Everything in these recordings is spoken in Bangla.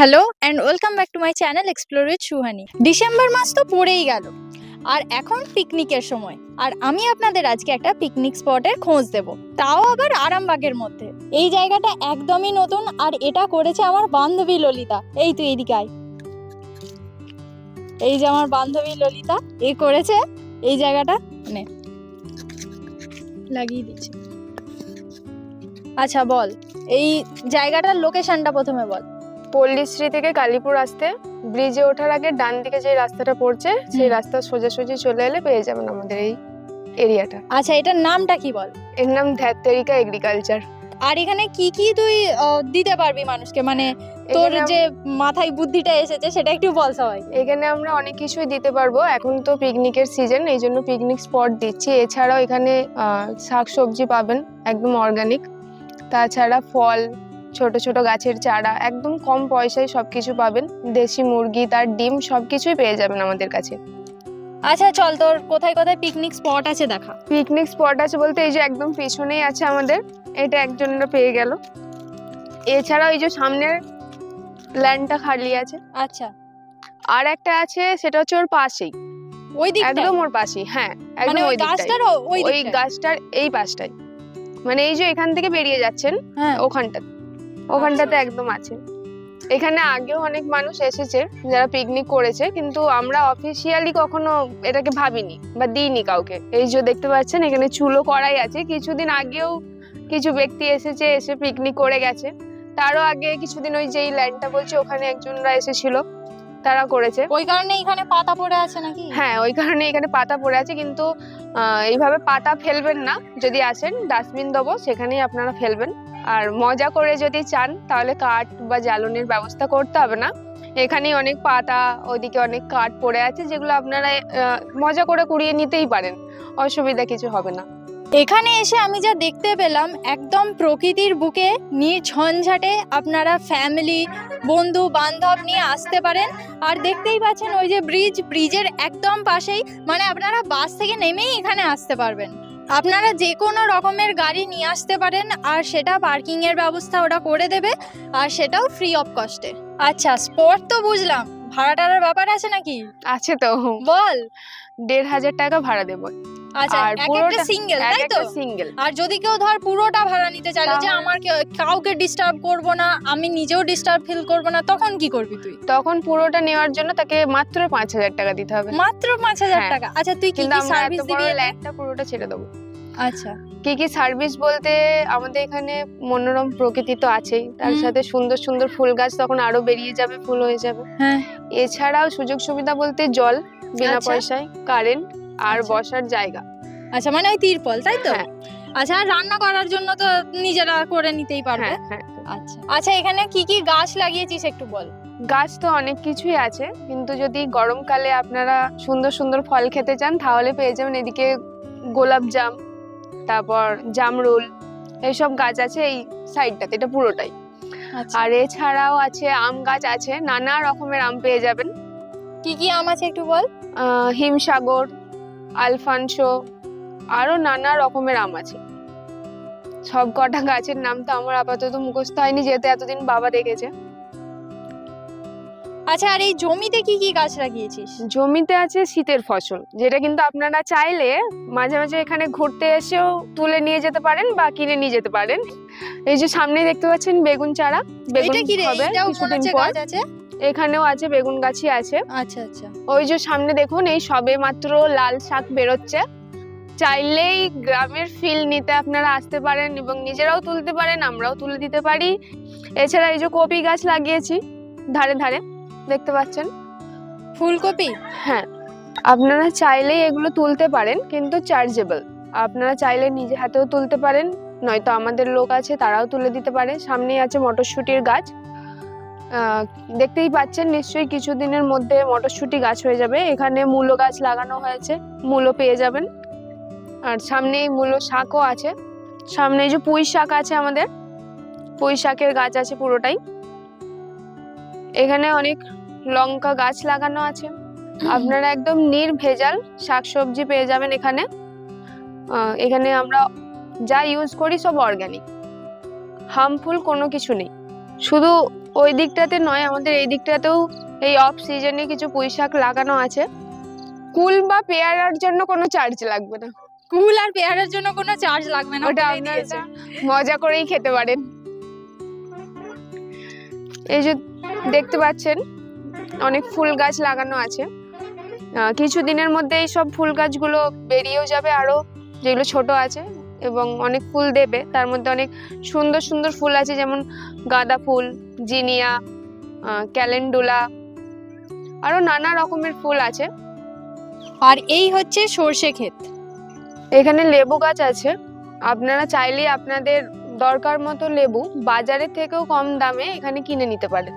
Hello and welcome back to my channel explore with Suhani December মাস তো পড়েই গেল। আর এখন পিকনিকের সময়। আর আমি আপনাদের আজকে একটা পিকনিক স্পটের খোঁজ দেব। তাও আবার আরামবাগের মধ্যে। এই জায়গাটা একদমই নতুন আর এটা করেছে আমার বান্ধবী ললিতা। এই তুই এদিকে আয়। এই যে আমার বান্ধবী ললিতা, এ করেছে এই জায়গাটা। মানে লাগিয়ে দিচ্ছি। আচ্ছা বল। এই জায়গাটার লোকেশনটা প্রথমে বল। পল্লীশ্রী থেকে কালীপুর আসতে ব্রিজে ওঠার আগে ডান দিকে যে রাস্তাটা পড়ছে সেই রাস্তা সোজাসুজি চলে এলে পেয়ে যাবেন আমাদের এই এরিয়াটা আচ্ছা এটার নামটা কি বল? এর নাম ধ্যাত্তেরিকা এগ্রিকালচার আর এখানে কি কি তুই দিতে পারবি মানুষকে? মানে তোর যে মাথায় বুদ্ধিটা এসেছে সেটা একটু বল সবাই এখানে আমরা অনেক কিছুই দিতে পারব। এখন তো পিকনিকের সিজন এই জন্য পিকনিক স্পট দিচ্ছি। এছাড়াও এখানে শাক সবজি পাবেন একদম অর্গানিক তাছাড়া ফল ছোট ছোট গাছের চারা একদম কম পয়সায় সবকিছু পাবেন। দেশি মুরগি তার ডিম সবকিছুই পেয়ে যাবেন আমাদের কাছে। আচ্ছা চল তোর কোথায় কোথায় পিকনিক স্পট আছে দেখা। পিকনিক স্পট আছে বলতে এই যে একদম পিছনেই আছে আমাদের। এটা একজনেরা পেয়ে গেল। এছাড়াও এই যে সামনের ল্যান্ডটা খালি আছে। আচ্ছা। আর একটা আছে সেটা হচ্ছে ওর পাশেই। ওই দিকটা একদম ওর পাশেই হ্যাঁ একদম মানে ওই ওই গাছটার ওই ওই গাছটার এই পাশটাই মানে এই যে এখান থেকে বেরিয়ে যাচ্ছেন হ্যাঁ। ওখানটা ওখানটাতে একদম আছে। এখানে আগেও অনেক মানুষ এসেছে যারা পিকনিক করেছে কিন্তু আমরা অফিসিয়ালি কখনো এটাকে ভাবিনি বা দিইনি কাউকে। এই যে দেখতে পাচ্ছেন এখানে চুলো করাই আছে। কিছুদিন আগেও কিছু ব্যক্তি এসেছে এসে পিকনিক করে গেছে। তারও আগে কিছুদিন ওই যেই ল্যান্ডটা বলছে ওখানে একজনরা এসেছিল তারা করেছে। ওই কারণে এখানে পাতা পড়ে আছে নাকি? হ্যাঁ ওই কারণে এখানে পাতা পড়ে আছে কিন্তু এইভাবে পাতা ফেলবেন না। যদি আসেন ডাস্টবিন দেবো সেখানেই আপনারা ফেলবেন। আর মজা করে যদি চান, তাহলে কাঠ বা জ্বালনের ব্যবস্থা করতে হবে না। এখানেই অনেক পাতা ওদিকে অনেক কাঠ পড়ে আছে, যেগুলো আপনারা মজা করে কুড়িয়ে নিতেই পারেন। অসুবিধা কিছু হবে না। এখানে এসে আমি যা দেখতে পেলাম, একদম প্রকৃতির বুকে নির্ঝঞ্ঝাটে আপনারা ফ্যামিলি বন্ধু, বান্ধব নিয়ে আসতে পারেন। আর দেখতেই পাচ্ছেন ওই যে ব্রিজ ব্রিজের একদম পাশেই মানে আপনারা বাস থেকে নেমেই এখানে আসতে পারবেন। আপনারা যে কোনো রকমের গাড়ি নিয়ে আসতে পারেন আর সেটা পার্কিংয়ের এর ব্যবস্থা ওটা করে দেবে আর সেটাও ফ্রি অফ কস্টে আচ্ছা স্পট তো বুঝলাম। ভাড়া টাড়ার ব্যাপার আছে নাকি? আছে তো। বল। দেড় হাজার টাকা ভাড়া দেবো। আচ্ছা আর এক একটা পুরোটা- সিঙ্গেল তাই তো? সিঙ্গেল আর যদি কেউ ধর পুরোটা ভাড়া নিতে চাইলো যে আমার কাউকে ডিস্টার্ব করব না আমি নিজেও ডিস্টার্ব ফিল করব না তখন কি করবি তুই? তখন পুরোটা নেওয়ার জন্য তাকে মাত্র পাঁচ হাজার টাকা দিতে হবে। মাত্র পাঁচ হাজার হ্যাঁ। টাকা? আচ্ছা তুই কি সার্ভিস দিবি? ল্যান্ডটা পুরোটা ছেড়ে দেবো। আচ্ছা। কি কি সার্ভিস বলতে আমাদের এখানে মনোরম প্রকৃতি তো আছেই। তার সাথে সুন্দর সুন্দর ফুল গাছ তখন আরও বেরিয়ে যাবে ফুল হয়ে যাবে। হ্যাঁ। এছাড়াও সুযোগ সুবিধা বলতে জল। বিনা আচ্ছা। পয়সায় কারেন্ট আর আচ্ছা। বসার জায়গা। আচ্ছা মানে ওই তিরপল তাই তো? হ্যাঁ। আচ্ছা আর রান্না করার জন্য তো নিজেরা করে নিতেই পারবে। হ্যাঁ হ্যাঁ। আচ্ছা। আচ্ছা এখানে কি কি গাছ লাগিয়েছিস একটু বল? গাছ তো অনেক কিছুই আছে কিন্তু যদি গরমকালে আপনারা সুন্দর সুন্দর ফল খেতে চান তাহলে পেয়ে যাবেন এদিকে গোলাপ জাম তারপর জামরুল এইসব গাছ আছে এই সাইডটাতে এটা পুরোটাই। আচ্ছা। আর এছাড়াও আছে আম গাছ আছে নানা রকমের আম পেয়ে যাবেন। কি কি আম আছে একটু বল? হিমসাগর আলফানসো আরও নানা রকমের আম আছে। সব কটা গাছের নাম তো আমার আপাতত মুখস্থ হয়নি যেহেতু এতদিন বাবা দেখেছে। আচ্ছা আর এই জমিতে কি কি গাছ লাগিয়েছিস? জমিতে আছে শীতের ফসল যেটা কিন্তু আপনারা চাইলে মাঝে মাঝে এখানে ঘুরতে এসেও তুলে নিয়ে যেতে পারেন বা কিনে নিয়ে যেতে পারেন। এই যে সামনে দেখতে পাচ্ছেন বেগুন চারা। বেগুন হবে কিছুদিন পর। এখানেও আছে বেগুন গাছই আছে। আচ্ছা আচ্ছা। ওই যে সামনে দেখুন এই সবে মাত্র লাল শাক বেরোচ্ছে। চাইলেই গ্রামের ফিল নিতে আপনারা আসতে পারেন এবং নিজেরাও তুলতে পারেন আমরাও তুলে দিতে পারি। এছাড়া এই যে কপি গাছ লাগিয়েছি ধারে ধারে দেখতে পাচ্ছেন? ফুলকপি? হ্যাঁ আপনারা চাইলেই এগুলো তুলতে পারেন কিন্তু চার্জেবল আপনারা চাইলে নিজে হাতেও তুলতে পারেন নয়তো আমাদের লোক আছে তারাও তুলে দিতে পারে। সামনেই আছে মটরশুঁটির গাছ। দেখতেই পাচ্ছেন, নিশ্চয়ই কিছুদিনের মধ্যে মটরশুঁটি গাছ হয়ে যাবে। এখানে মূলো গাছ লাগানো হয়েছে, মূলো পেয়ে যাবেন। আর সামনেই মূলো শাকও আছে। সামনে যে পুঁই শাক আছে আমাদের, পুঁই শাকের গাছ আছে পুরোটাই। এখানে অনেক লঙ্কা গাছ লাগানো আছে। আপনারা একদম নির্ভেজাল শাকসবজি পেয়ে যাবেন এখানে। এখানে আমরা যা ইউজ করি সব অর্গানিক হার্মফুল কোনো কিছু নেই। শুধু ওই দিকটাতে নয় আমাদের এই দিকটাতেও এই অফ সিজনে কিছু পুঁই শাক লাগানো আছে। কুল বা পেয়ারার জন্য কোনো চার্জ লাগবে না। কুল আর পেয়ারার জন্য কোনো চার্জ লাগবে না ওটা আপনারা মজা করেই খেতে পারেন। এই যে দেখতে পাচ্ছেন অনেক ফুল গাছ লাগানো আছে। কিছু দিনের মধ্যে এই সব ফুল গাছগুলো বেরিয়েও যাবে আরও যেগুলো ছোট আছে। এবং অনেক ফুল দেবে। তার মধ্যে অনেক সুন্দর সুন্দর ফুল আছে যেমন গাঁদা ফুল জিনিয়া ক্যালেন্ডুলা আরও নানা রকমের ফুল আছে। আর এই হচ্ছে সর্ষে ক্ষেত। এখানে লেবু গাছ আছে। আপনারা চাইলেই আপনাদের দরকার মতো লেবু বাজারের থেকেও কম দামে এখানে কিনে নিতে পারেন।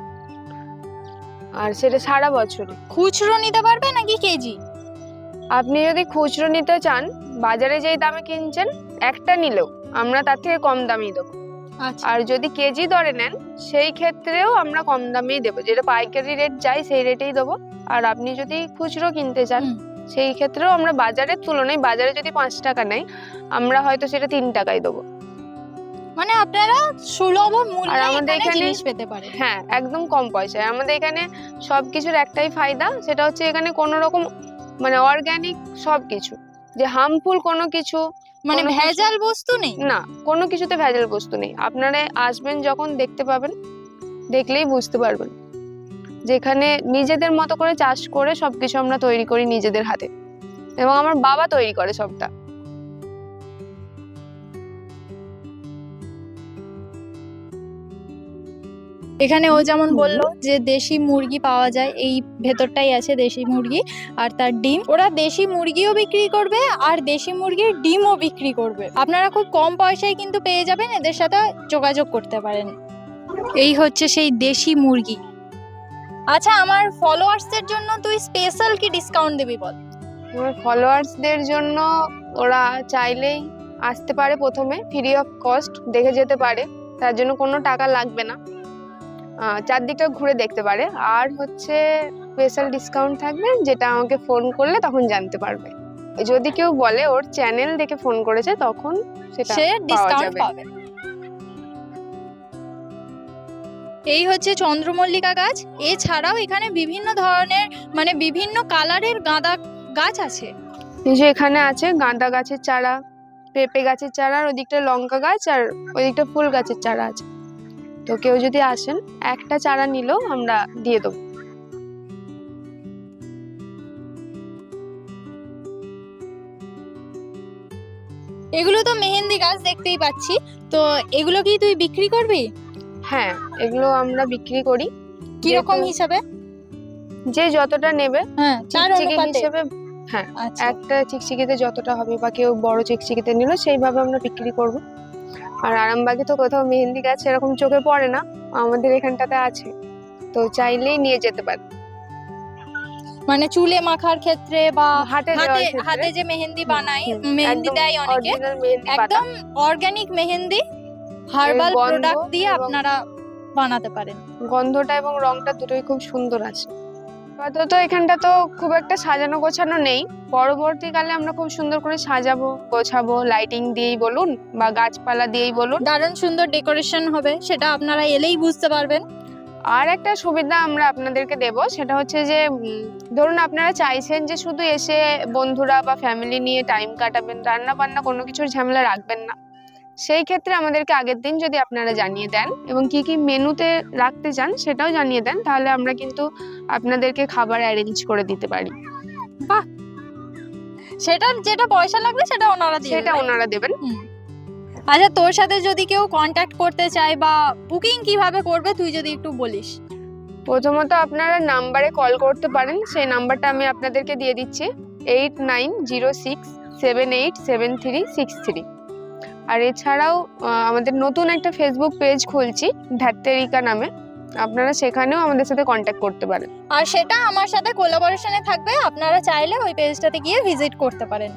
আর সেটা সারা বছর খুচরো নিতে পারবে নাকি কেজি? আপনি যদি খুচরো নিতে চান বাজারে যেই দামে কিনছেন একটা নিলেও আমরা তার থেকে কম দামেই দেবো। আচ্ছা। আর যদি কেজি দরে নেন সেই ক্ষেত্রেও আমরা কম দামেই দেবো। যেটা পাইকারি রেট যায় সেই রেটেই দেবো। আর আপনি যদি খুচরো কিনতে চান সেই ক্ষেত্রেও আমরা বাজারের তুলনায় বাজারে যদি পাঁচ টাকা নেয় আমরা হয়তো সেটা তিন টাকায় দেবো। মানে আপনারা সুলভ মূল্যে আর আমাদের এখানে জিনিস পেতে পারেন। হ্যাঁ একদম কম পয়সায়। আমাদের এখানে সব কিছুর একটাই ফায়দা সেটা হচ্ছে এখানে কোনো রকম মানে অর্গানিক সব কিছু যে হার্মফুল কোনো কিছু মানে ভেজাল বস্তু নেই? না কোনো কিছুতে ভেজাল বস্তু নেই। আপনারা আসবেন যখন দেখতে পাবেন দেখলেই বুঝতে পারবেন। যেখানে নিজেদের মতো করে চাষ করে সবকিছু আমরা তৈরি করি নিজেদের হাতে। এবং আমার বাবা তৈরি করে সবটা। এখানে ও যেমন। বলল যে দেশি মুরগি পাওয়া যায় এই ভেতরটাই আছে দেশি মুরগি আর তার ডিম। ওরা দেশি মুরগিও বিক্রি করবে আর দেশি মুরগির ডিমও বিক্রি করবে। আপনারা খুব কম পয়সায় কিন্তু পেয়ে যাবেন এদের সাথে যোগাযোগ করতে পারেন। এই হচ্ছে সেই দেশি মুরগি। আচ্ছা আমার ফলোয়ার্সদের জন্য তুই স্পেশাল কি ডিসকাউন্ট দিবি বল? আমার ফলোয়ার্সদের জন্য ওরা চাইলেই আসতে পারে প্রথমে ফ্রি অফ কস্ট দেখে যেতে পারে। তার জন্য কোনো টাকা লাগবে না। চারদিকটা ঘুরে দেখতে পারে। আর হচ্ছে স্পেশাল ডিসকাউন্ট থাকবে যেটা আমাকে ফোন করলে তখন জানতে পারবে। যদি কেউ বলে ওর চ্যানেল দেখে ফোন করেছে তখন সেটা সে ডিসকাউন্ট পাবে। এই হচ্ছে চন্দ্রমল্লিকা গাছ। এছাড়াও এখানে বিভিন্ন ধরনের মানে বিভিন্ন কালারের গাঁদা গাছ আছে। এই যে এখানে আছে গাঁদা গাছের চারা পেঁপে গাছের চারা আর ওদিকটা লঙ্কা গাছ আর ওদিকটা ফুল গাছের চারা আছে। তো কেউ যদি আসেন একটা চারা নিলেও আমরা দিয়ে দেবো। এগুলো তো মেহেন্দি গাছ দেখতেই পাচ্ছি। তো এগুলো কি তুই বিক্রি করবি? হ্যাঁ এগুলো আমরা বিক্রি করি। কীরকম হিসাবে? যে যতটা নেবে হ্যাঁ হিসেবে আচ্ছা। একটা চিকচিকিতে যতটা হবে বা কেউ বড় চিকচিকিতে নিল সেইভাবে আমরা বিক্রি করব। আর আরামবাগে তো কোথাও মেহেন্দি গাছ এরকম চোখে পড়ে না আমাদের এখানটাতে আছে। তো চাইলেই নিয়ে যেতে পারে। মানে চুলে মাখার ক্ষেত্রে বা হাতে হাতে যে মেহেন্দি বানাই মেহেন্দি দেয় অনেকে। একদম অর্গানিক মেহেন্দি হার্বাল প্রোডাক্ট দিয়ে আপনারা বানাতে পারেন। গন্ধটা এবং রংটা দুটোই খুব সুন্দর আছে আপাতত এখানটা তো খুব একটা সাজানো গোছানো নেই। পরবর্তীকালে আমরা খুব সুন্দর করে সাজাবো গোছাবো লাইটিং দিয়েই বলুন বা গাছপালা দিয়েই বলুন। দারুণ সুন্দর ডেকোরেশন হবে সেটা আপনারা এলেই বুঝতে পারবেন। আর একটা সুবিধা আমরা আপনাদেরকে দেব সেটা হচ্ছে যে ধরুন আপনারা চাইছেন যে শুধু এসে বন্ধুরা বা ফ্যামিলি নিয়ে টাইম কাটাবেন রান্না বান্না কোনো কিছুর ঝামেলা রাখবেন না। সেই ক্ষেত্রে আমাদেরকে আগের দিন যদি আপনারা জানিয়ে দেন এবং কি কি মেনুতে রাখতে চান সেটাও জানিয়ে দেন তাহলে আমরা কিন্তু আপনাদেরকে খাবার অ্যারেঞ্জ করে দিতে পারি। সেটা যেটা পয়সা লাগবে সেটা ওনারা সেটা ওনারা দেবেন। আচ্ছা তোর সাথে যদি কেউ কন্ট্যাক্ট করতে চায় বা বুকিং কীভাবে করবে তুই যদি একটু বলিস। প্রথমত আপনারা নাম্বারে কল করতে পারেন সেই নাম্বারটা আমি আপনাদেরকে দিয়ে দিচ্ছি eight nine zero six seven eight seven three six three আর এছাড়াও আমাদের নতুন একটা ফেসবুক পেজ খুলছি, ধ্যাত্তেরিকা নামে। আপনারা সেখানেও আমাদের সাথে কন্ট্যাক্ট করতে পারেন। আর সেটা আমার সাথে কোলাবোরেশনে থাকবে, আপনারা চাইলে ওই পেজটাতে গিয়ে ভিজিট করতে পারেন।